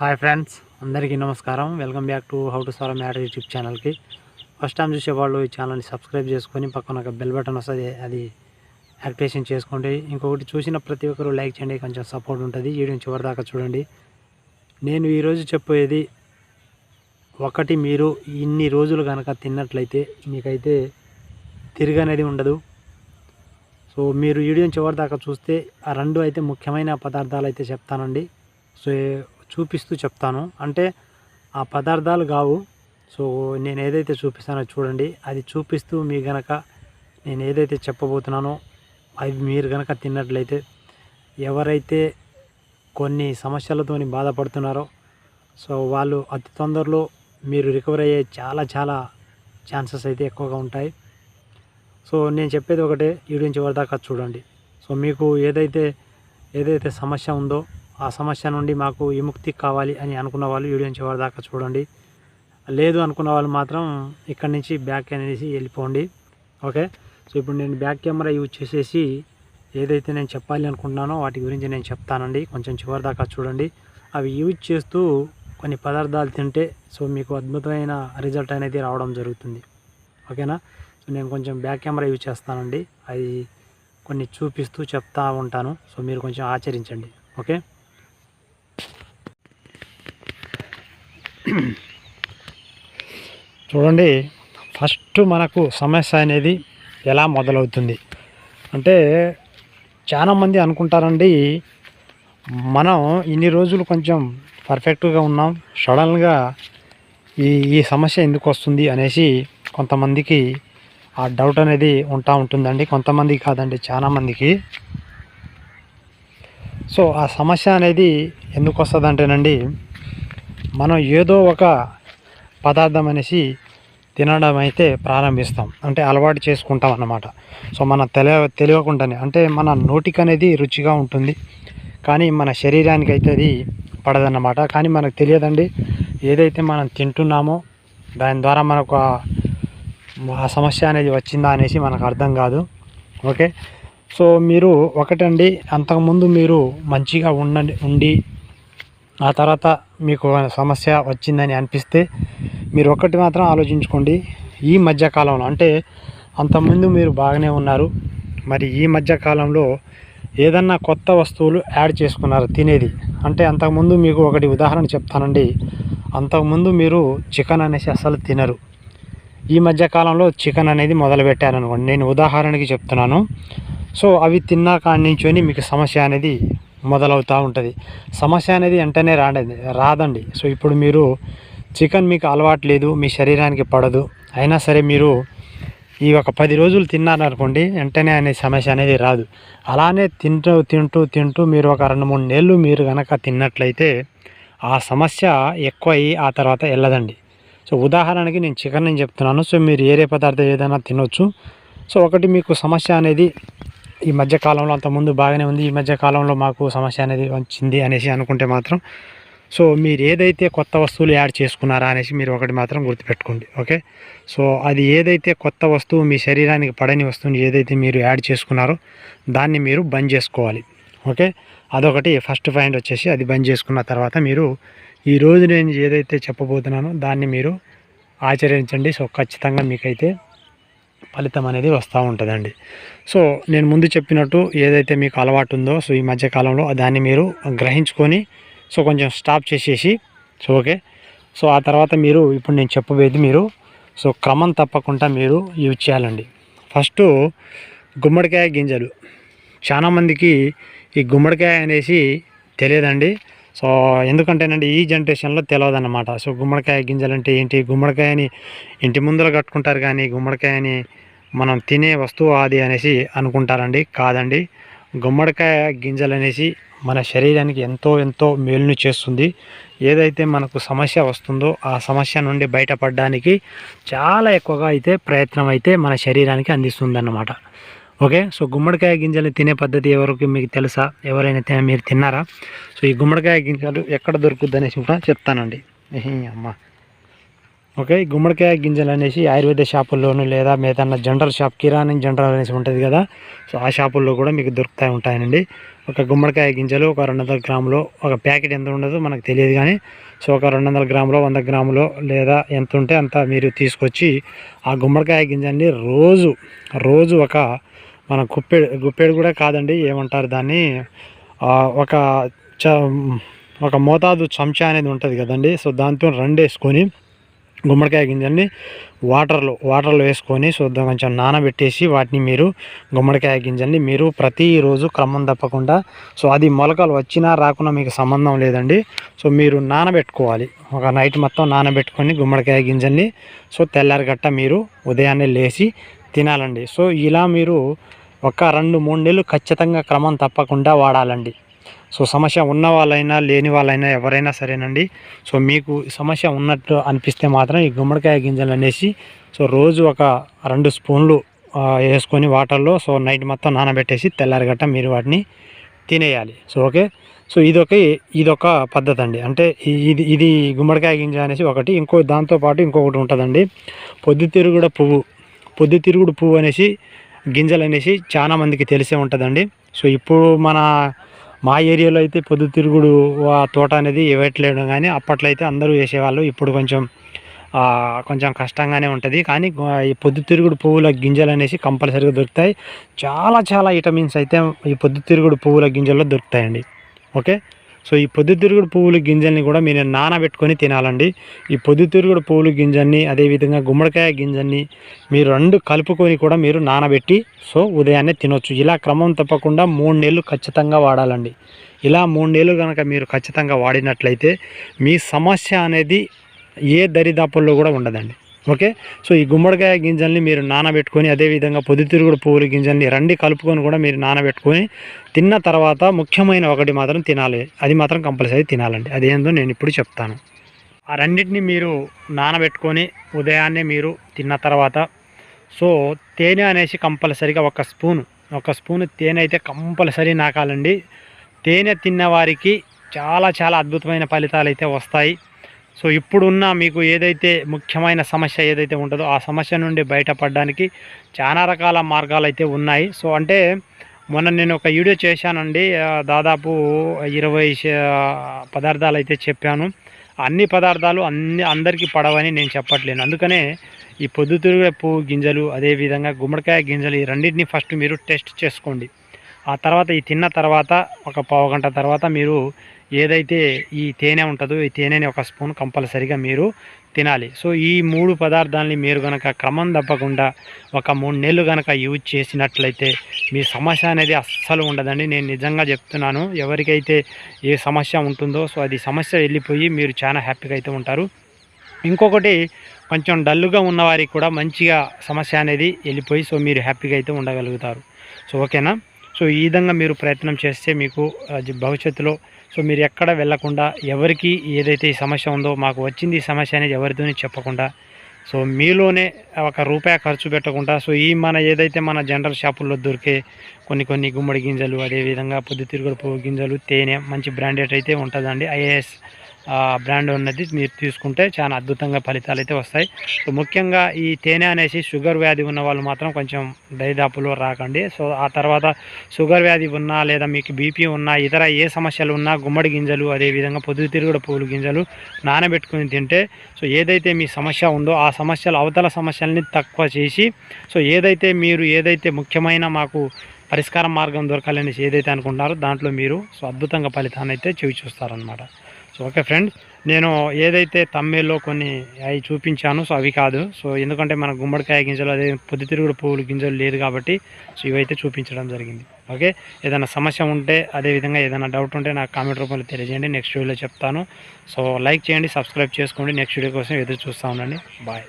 Hi friends అందరికీ నమస్కారం. Welcome back to how to sir matter YouTube ఛానల్కి. First time చూసేవాళ్ళు ఈ ఛానల్ని సబ్స్క్రైబ్ చేసుకొని పక్కన ఒక బెల్ బటన్ వస్తుంది అది యాక్టివేషన్ చేసుకోండి. ఇంకొకటి చూసిన ప్రతి ఒక్కరు లైక్ చేయండి కొంచెం సపోర్ట్ ఉంటుంది. వీడియో చివరి దాకా చూడండి. నేను ఈరోజు చెప్పేది ఒకటి మీరు ఇన్ని రోజులు కనుక తిన్నట్లయితే మీకైతే తిరగనేది ఉండదు. సో మీరు వీడియోని చివరి దాకా చూస్తే ఆ రెండు అయితే ముఖ్యమైన పదార్థాలు అయితే చెప్తానండి. సో చూపిస్తూ చెప్తాను. అంటే ఆ పదార్థాలు కావు సో నేను ఏదైతే చూపిస్తానో చూడండి. అది చూపిస్తూ మీ గనక నేను ఏదైతే చెప్పబోతున్నానో అవి మీరు గనక తిన్నట్లయితే ఎవరైతే కొన్ని సమస్యలతోని బాధపడుతున్నారో సో వాళ్ళు అతి తొందరలో మీరు రికవర్ అయ్యే చాలా చాలా ఛాన్సెస్ అయితే ఎక్కువగా ఉంటాయి. సో నేను చెప్పేది ఒకటే. వీడియో నుంచి వరదాకా చూడండి. సో మీకు ఏదైతే ఏదైతే సమస్య ఉందో ఆ సమస్య నుండి మాకు విముక్తి కావాలి అని అనుకున్న వాళ్ళు వీడియో చివరి దాకా చూడండి. లేదు అనుకున్న వాళ్ళు మాత్రం ఇక్కడి నుంచి బ్యాక్ అనేసి వెళ్ళిపోండి. ఓకే? సో ఇప్పుడు నేను బ్యాక్ కెమెరా యూజ్ చేసేసి ఏదైతే నేను చెప్పాలి అనుకుంటున్నానో వాటి గురించి నేను చెప్తానండి. కొంచెం చివరి దాకా చూడండి. అవి యూజ్ చేస్తూ కొన్ని పదార్థాలు తింటే సో మీకు అద్భుతమైన రిజల్ట్ అనేది రావడం జరుగుతుంది. ఓకేనా? సో నేను కొంచెం బ్యాక్ కెమెరా యూజ్ చేస్తానండి. అది కొన్ని చూపిస్తూ చెప్తా ఉంటాను. సో మీరు కొంచెం ఆచరించండి. ఓకే? చూడండి ఫస్ట్ మనకు సమస్య అనేది ఎలా మొదలవుతుంది? అంటే చాలామంది అనుకుంటారండి మనం ఇన్ని రోజులు కొంచెం పర్ఫెక్ట్గా ఉన్నాం సడన్గా ఈ ఈ సమస్య ఎందుకు వస్తుంది అనేసి కొంతమందికి ఆ డౌట్ అనేది ఉంటా ఉంటుందండి. కొంతమందికి కాదండి చాలామందికి సో ఆ సమస్య అనేది ఎందుకు వస్తుంది అంటేనండి మనం ఏదో ఒక పదార్థం అనేసి తినడం అయితే ప్రారంభిస్తాం. అంటే అలవాటు చేసుకుంటాం అన్నమాట. సో మన తెలియ తెలియకుండానే అంటే మన నోటికి అనేది రుచిగా ఉంటుంది. కానీ మన శరీరానికి అయితే అది పడదన్నమాట. కానీ మనకు తెలియదండి ఏదైతే మనం తింటున్నామో దాని ద్వారా మనకు ఆ- ఆ సమస్య అనేది వచ్చిందా అనేసి మనకు అర్థం కాదు. ఓకే? సో మీరు ఒకటండి అంతకుముందు మీరు మంచిగా ఉండండి ఉండి ఆ తర్వాత మీకు సమస్య వచ్చిందని అనిపిస్తే మీరు ఒక్కటి మాత్రం ఆలోచించుకోండి. ఈ మధ్యకాలంలో అంటే అంతకుముందు మీరు బాగానే ఉన్నారు. మరి ఈ మధ్యకాలంలో ఏదన్నా కొత్త వస్తువులు యాడ్ చేసుకున్నారు తినేది. అంటే అంతకుముందు మీకు ఒకటి ఉదాహరణ చెప్తానండి. అంతకుముందు మీరు చికెన్ అనేసి అసలు తినరు. ఈ మధ్యకాలంలో చికెన్ అనేది మొదలుపెట్టారనుకోండి. నేను ఉదాహరణకి చెప్తున్నాను. సో అవి తిన్నా కాడి నుంచొని మీకు సమస్య అనేది మొదలవుతూ ఉంటుంది. సమస్య అనేది వెంటనే రాండి రాదండి. సో ఇప్పుడు మీరు చికెన్ మీకు అలవాటు లేదు మీ శరీరానికి పడదు అయినా సరే మీరు ఈ ఒక పది రోజులు తిన్నారనుకోండి వెంటనే అనే సమస్య అనేది రాదు. అలానే తింటూ తింటూ తింటూ మీరు ఒక రెండు మూడు నెలలు మీరు కనుక తిన్నట్లయితే ఆ సమస్య ఎక్కువయ్యి ఆ తర్వాత వెళ్ళదండి సో ఉదాహరణకి నేను చికెన్ అని చెప్తున్నాను. సో మీరు ఏరే పదార్థం ఏదైనా తినొచ్చు. సో ఒకటి మీకు సమస్య అనేది ఈ మధ్య కాలంలో అంతకుముందు బాగానే ఉంది. ఈ మధ్య కాలంలో మాకు సమస్య అనేది వచ్చింది అనేసి అనుకుంటే మాత్రం సో మీరు ఏదైతే కొత్త వస్తువులు యాడ్ చేసుకున్నారా అనేసి మీరు ఒకటి మాత్రం గుర్తుపెట్టుకోండి. ఓకే? సో అది ఏదైతే కొత్త వస్తువు మీ శరీరానికి పడని వస్తువుని ఏదైతే మీరు యాడ్ చేసుకున్నారో దాన్ని మీరు బంద్ చేసుకోవాలి. ఓకే? అదొకటి ఫస్ట్ పాయింట్ వచ్చేసి అది బంద్ చేసుకున్న తర్వాత మీరు ఈ రోజు నేను ఏదైతే చెప్పబోతున్నానో దాన్ని మీరు ఆచరించండి. సో ఖచ్చితంగా మీకైతే ఫలితం అనేది వస్తూ ఉంటుందండి. సో నేను ముందు చెప్పినట్టు ఏదైతే మీకు అలవాటు ఉందో సో ఈ మధ్య కాలంలో దాన్ని మీరు గ్రహించుకొని సో కొంచెం స్టాప్ చేసేసి సో ఓకే. సో ఆ తర్వాత మీరు ఇప్పుడు నేను చెప్పబోయేది మీరు సో క్రమం తప్పకుండా మీరు యూజ్ చేయాలండి. ఫస్ట్ గుమ్మడికాయ గింజలు. చాలామందికి ఈ గుమ్మడికాయ అనేసి తెలియదండి. సో ఎందుకంటేనండి ఈ జనరేషన్లో తెలియదన్నమాట సో గుమ్మడికాయ గింజలు అంటే ఏంటి? గుమ్మడికాయని ఇంటి ముందర కట్టుకుంటారు కానీ గుమ్మడికాయని మనం తినే వస్తువు అది అనేసి అనుకుంటారండి. కాదండి. గుమ్మడికాయ గింజలు అనేసి మన శరీరానికి ఎంతో ఎంతో మేలును చేస్తుంది. ఏదైతే మనకు సమస్య వస్తుందో ఆ సమస్య నుండి బయటపడడానికి చాలా ఎక్కువగా అయితే ప్రయత్నం అయితే మన శరీరానికి అందిస్తుంది ఓకే? సో గుమ్మడికాయ గింజలు తినే పద్ధతి ఎవరికి మీకు తెలుసా? ఎవరైనా తిన మీరు తిన్నారా? సో ఈ గుమ్మడికాయ గింజలు ఎక్కడ దొరుకుద్ది అనేసి కూడా చెప్తానండి. అమ్మ. ఓకే గుమ్మడికాయ గింజలు అనేసి ఆయుర్వేద షాపుల్లోను లేదా ఏదన్నా జనరల్ షాప్ కిరాణి జనరల్ అనేసి ఉంటుంది కదా? సో ఆ షాపుల్లో కూడా మీకు దొరుకుతూ ఉంటాయండి ఒక గుమ్మడికాయ గింజలు ఒక రెండు వందల గ్రాములు ఒక ప్యాకెట్ ఎంత ఉండదో మనకు తెలియదు కానీ సో ఒక రెండు వందల గ్రాములు వంద గ్రాములు లేదా ఎంత ఉంటే అంత మీరు తీసుకొచ్చి ఆ గుమ్మడికాయ గింజల్ని రోజు రోజు ఒక మన గుప్పెడు గుప్పెడు కూడా కాదండి ఏమంటారు దాన్ని? ఒక చ ఒక మోతాదు చెంచా అనేది ఉంటుంది కదండి. సో దాంతో రెండు వేసుకొని గుమ్మడికాయ గింజల్ని వాటర్లో వాటర్లో వేసుకొని శుద్ధం కొంచెం నానబెట్టేసి వాటిని మీరు గుమ్మడికాయ గింజల్ని మీరు ప్రతిరోజు క్రమం తప్పకుండా సో అది మొలకలు వచ్చినా రాకున్నా మీకు సంబంధం లేదండి. సో మీరు నానబెట్టుకోవాలి. ఒక నైట్ మొత్తం నానబెట్టుకొని గుమ్మడికాయ గింజల్ని సో తెల్లారిగట్ట మీరు ఉదయాన్నే లేచి తినాలండి. సో ఇలా మీరు ఒక రెండు మూడు నెలలు ఖచ్చితంగా క్రమం తప్పకుండా వాడాలండి. సో సమస్య ఉన్న వాళ్ళైనా లేని వాళ్ళైనా ఎవరైనా సరేనండి. సో మీకు సమస్య ఉన్నట్టు అనిపిస్తే మాత్రం ఈ గుమ్మడికాయ గింజలు అనేసి సో రోజు ఒక రెండు స్పూన్లు వేసుకొని వాటర్లో సో నైట్ మొత్తం నానబెట్టేసి తెల్లారిగట్ట మీరు వాటిని తినేయాలి. So okay? సో ఇదొక ఇదొక పద్ధతి అండి అంటే ఇది ఇది గుమ్మడికాయ గింజ అనేసి ఒకటి ఇంకో దాంతోపాటు ఇంకొకటి ఉంటుందండి. పొద్దుతిరుగుడు పువ్వు పొద్దుతిరుగుడు పువ్వు అనేసి గింజలు అనేసి చాలా మందికి తెలిసే ఉంటుందండి. సో ఇప్పుడు మన మా ఏరియాలో అయితే పొద్దుతిరుగుడు ఆ తోట అనేది ఇవ్వట్లేదు కానీ అప్పట్లో అయితే అందరూ వేసేవాళ్ళు. ఇప్పుడు కొంచెం కొంచెం కష్టంగానే ఉంటుంది. కానీ ఈ పొద్దుతిరుగుడు పువ్వుల గింజలు అనేసి కంపల్సరీగా దొరుకుతాయి. చాలా చాలా విటమిన్స్ అయితే ఈ పొద్దుతిరుగుడు పువ్వుల గింజల్లో దొరుకుతాయండి. ఓకే? సో ఈ పొద్దుతిరుగుడు పువ్వుల గింజల్ని కూడా మీరు నానబెట్టుకొని తినాలండి. ఈ పొద్దుతిరుగుడు పువ్వుల గింజల్ని అదేవిధంగా గుమ్మడికాయ గింజల్ని మీరు రెండు కలుపుకొని కూడా మీరు నానబెట్టి సో ఉదయాన్నే తినొచ్చు. ఇలా క్రమం తప్పకుండా మూడు నెలలు ఖచ్చితంగా వాడాలండి. ఇలా మూడు నెలలు కనుక మీరు ఖచ్చితంగా వాడినట్లయితే మీ సమస్య అనేది ఏ దరిదాపుల్లో కూడా ఉండదండి. ఓకే? సో ఈ గుమ్మడికాయ గింజల్ని మీరు నానబెట్టుకొని అదేవిధంగా పొద్దుతిరుగుడు పువ్వుల గింజల్ని రండి కలుపుకొని కూడా మీరు నానబెట్టుకొని తిన్న తర్వాత ముఖ్యమైన ఒకటి మాత్రం తినాలి. అది మాత్రం కంపల్సరీ తినాలండి. అదేందో నేను ఇప్పుడు చెప్తాను. ఆ రెండింటిని మీరు నానబెట్టుకొని ఉదయాన్నే మీరు తిన్న తర్వాత సో తేనె అనేసి కంపల్సరీగా ఒక స్పూను ఒక స్పూన్ తేనె అయితే కంపల్సరీ నాకాలండి. తేనె తిన్న వారికి చాలా చాలా అద్భుతమైన ఫలితాలు అయితే వస్తాయి. సో ఇప్పుడున్న మీకు ఏదైతే ముఖ్యమైన సమస్య ఏదైతే ఉంటుందో ఆ సమస్య నుండి బయటపడడానికి చాలా రకాల మార్గాలు అయితే ఉన్నాయి. సో అంటే మొన్న నేను ఒక వీడియో చేశానండి. దాదాపు ఇరవై పదార్థాలు అయితే చెప్పాను. అన్ని పదార్థాలు అన్ని అందరికీ పడవని నేను చెప్పట్లేను. అందుకనే ఈ పొద్దుతిరుగుల పువ్వు గింజలు అదేవిధంగా గుమ్మడికాయ గింజలు ఈ రెండింటిని ఫస్ట్ మీరు టెస్ట్ చేసుకోండి. ఆ తర్వాత ఈ తిన్న తర్వాత ఒక పావు గంట తర్వాత మీరు ఏదైతే ఈ తేనె ఉంటుందో ఈ తేనెని ఒక స్పూన్ కంపల్సరీగా మీరు తినాలి. సో ఈ మూడు పదార్థాలని మీరు కనుక క్రమం తప్పకుండా ఒక మూడు నెలలు కనుక యూజ్ చేసినట్లయితే మీ సమస్య అనేది అస్సలు ఉండదండి. నేను నిజంగా చెప్తున్నాను ఎవరికైతే ఏ సమస్య ఉంటుందో సో అది సమస్య వెళ్ళిపోయి మీరు చాలా హ్యాపీగా అయితే ఉంటారు. ఇంకొకటి కొంచెం డల్లుగా ఉన్నవారికి కూడా మంచిగా సమస్య అనేది వెళ్ళిపోయి సో మీరు హ్యాపీగా అయితే ఉండగలుగుతారు. సో ఓకేనా? సో ఈ విధంగా మీరు ప్రయత్నం చేస్తే మీకు భవిష్యత్తులో సో మీరు ఎక్కడ వెళ్ళకుండా ఎవరికి ఏదైతే ఈ సమస్య ఉందో మాకు వచ్చింది ఈ సమస్య అనేది ఎవరితోనే చెప్పకుండా సో మీలోనే ఒక రూపాయి ఖర్చు పెట్టకుండా సో ఈ మన ఏదైతే మన జనరల్ షాపుల్లో దొరికే కొన్ని కొన్ని గుమ్మడి గింజలు అదేవిధంగా పొద్దుతిరుగుడు పువ్వు గింజలు తేనె మంచి బ్రాండెడ్ అయితే ఉంటుందండి ఐఏఎస్ బ్రాండ్ ఉన్నది మీరు తీసుకుంటే చాలా అద్భుతంగా ఫలితాలు అయితే వస్తాయి. సో ముఖ్యంగా ఈ తేనె అనేసి షుగర్ వ్యాధి ఉన్న వాళ్ళు మాత్రం కొంచెం దరిదాపులో రాకండి. సో ఆ తర్వాత షుగర్ వ్యాధి ఉన్నా లేదా మీకు బీపీ ఉన్నా ఇతర ఏ సమస్యలు ఉన్నా గుమ్మడి గింజలు అదేవిధంగా పొద్దుతిరుగుడు పువ్వులు గింజలు నానబెట్టుకుని తింటే సో ఏదైతే మీ సమస్య ఉందో ఆ సమస్యలు అవతల సమస్యల్ని తక్కువ చేసి సో ఏదైతే మీరు ఏదైతే ముఖ్యమైన మాకు పరిష్కార మార్గం దొరకాలనేసి ఏదైతే అనుకుంటున్నారో దాంట్లో మీరు సో అద్భుతంగా ఫలితాన్ని అయితే చూస్తారనమాట ఓకే ఫ్రెండ్స్ నేను ఏదైతే తమ్మేల్లో కొన్ని అవి చూపించాను సో అవి కాదు. సో ఎందుకంటే మన గుమ్మడికాయ గింజలు అదే పొద్దుతిరుగుడు పువ్వులు గింజలు లేదు కాబట్టి సో ఇవైతే చూపించడం జరిగింది. ఓకే? ఏదైనా సమస్య ఉంటే అదేవిధంగా ఏదైనా డౌట్ ఉంటే నాకు కామెంట్ రూపంలో తెలియజేయండి. నెక్స్ట్ వీడియోలో చెప్తాను. సో లైక్ చేయండి సబ్స్క్రైబ్ చేసుకోండి. నెక్స్ట్ వీడియో కోసం ఎదురు చూస్తూ ఉండండి. బాయ్.